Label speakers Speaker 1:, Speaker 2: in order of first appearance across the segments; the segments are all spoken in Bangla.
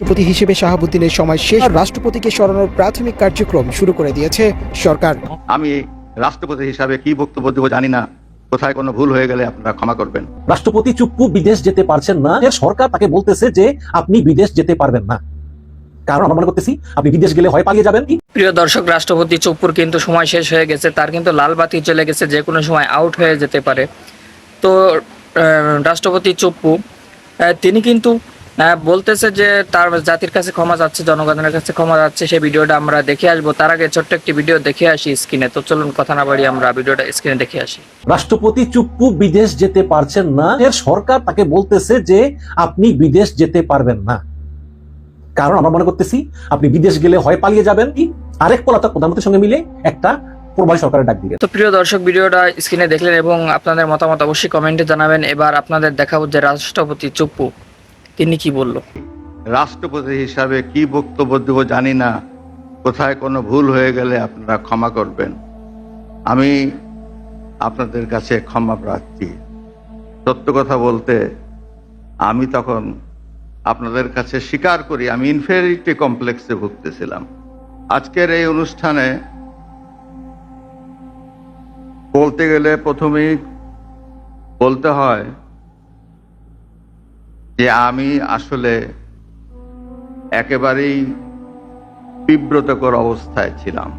Speaker 1: রাষ্ট্রপতি হিসেবে শাহাবুদ্দিনের সময় শেষ রাষ্ট্রপতিকে সরানোর প্রাথমিক কার্যক্রম শুরু করে দিয়েছে সরকার।
Speaker 2: আমি রাষ্ট্রপতি হিসাবে কি বক্তব্য দেবো জানি না। কোথায় কোনো ভুল হয়ে গেলে আপনারা ক্ষমা করবেন।
Speaker 3: রাষ্ট্রপতি চুপ্পু বিদেশ যেতে পারছেন না। এর সরকার তাকে বলতেছে যে আপনি বিদেশ যেতে পারবেন না। কারণ আমরা মনে করতেছি আপনি বিদেশ গেলে হয় পালিয়ে যাবেন।
Speaker 4: প্রিয় দর্শক রাষ্ট্রপতি চুপ্পুর কিন্তু সময় শেষ হয়ে গেছে। তার কিন্তু লাল বাতি চলে গেছে যে কোনো সময় আউট হয়ে যেতে পারে। তো আহ, রাষ্ট্রপতি চুপ্পু আহ, তিনি কিন্তু বলতেছে যে তার জাতির কাছে ক্ষমা যাচ্ছে জনগণের কাছে ক্ষমা যাচ্ছে সেই ভিডিওটা আমরা দেখে আসব। তার আগে ছোট্ট একটি ভিডিও দেখে আসি স্ক্রিনে। তো চলুন কথা না বাড়ি আমরা ভিডিওটা স্ক্রিনে দেখে আসি।
Speaker 3: রাষ্ট্রপতি চুপ্পু বিদেশ যেতে পারছেন না। এর সরকার তাকে বলতেছে যে আপনি বিদেশ যেতে পারবেন না। কারণ আমরা মনে করতেছি আপনি বিদেশ গেলে হয় পালিয়ে যাবেন। আরেক পলাতক প্রধানমন্ত্রীর সঙ্গে মিলে একটা প্রবাসী সরকারের ডাক দিবেন।
Speaker 4: তো প্রিয় দর্শক ভিডিওটা স্ক্রিনে দেখলেন এবং আপনাদের মতামত অবশ্যই কমেন্টে জানাবেন। এবার আপনাদের দেখাবো যে রাষ্ট্রপতি চুপ্পু তিনি কি বলল?
Speaker 2: রাষ্ট্রপতি হিসাবে কি বক্তব্য দেবো জানি না। কোথায় কোনো ভুল হয়ে গেলে আপনারা ক্ষমা করবেন। আমি আপনাদের কাছে ক্ষমা প্রার্থী। সত্য কথা বলতে, আমি তখন আপনাদের কাছে স্বীকার করি, আমি ইনফেরিটি কমপ্লেক্সে ভুগতেছিলাম। আজকের এই অনুষ্ঠানে বলতে গেলে প্রথমেই বলতে হয় যে আমি আসলে একেবারেই বিব্রতকর অবস্থায় ছিলাম।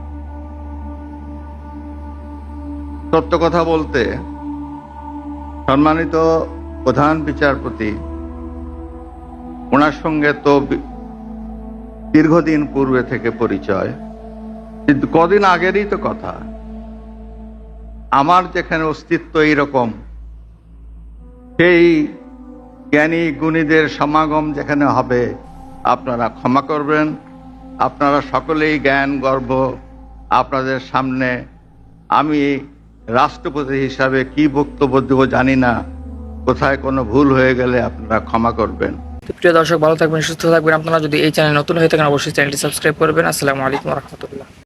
Speaker 2: সত্য কথা বলতে, সম্মানিত প্রধান বিচারপতি, ওনার সঙ্গে তো দীর্ঘদিন পূর্বে থেকে পরিচয়, কিন্তু কদিন আগেরই তো কথা। আমার যেখানে অস্তিত্ব এইরকম, সেই জ্ঞানী গুণীদের সমাগম যেখানে হবে, আপনারা ক্ষমা করবেন। আপনারা সকলেই জ্ঞান, গর্ব আপনাদের সামনে। আমি রাষ্ট্রপতি হিসাবে কি বক্তব্য দেবো জানি না। কোথায় কোনো ভুল হয়ে গেলে আপনারা ক্ষমা করবেন।
Speaker 4: প্রিয় দর্শক, ভালো থাকবেন, সুস্থ থাকবেন। আপনারা যদি এই চ্যানেল নতুন হয়ে থাকেন, অবশ্যই চ্যানেলটি সাবস্ক্রাইব করবেন। আসসালামু আলাইকুম রহমতুল্লাহ।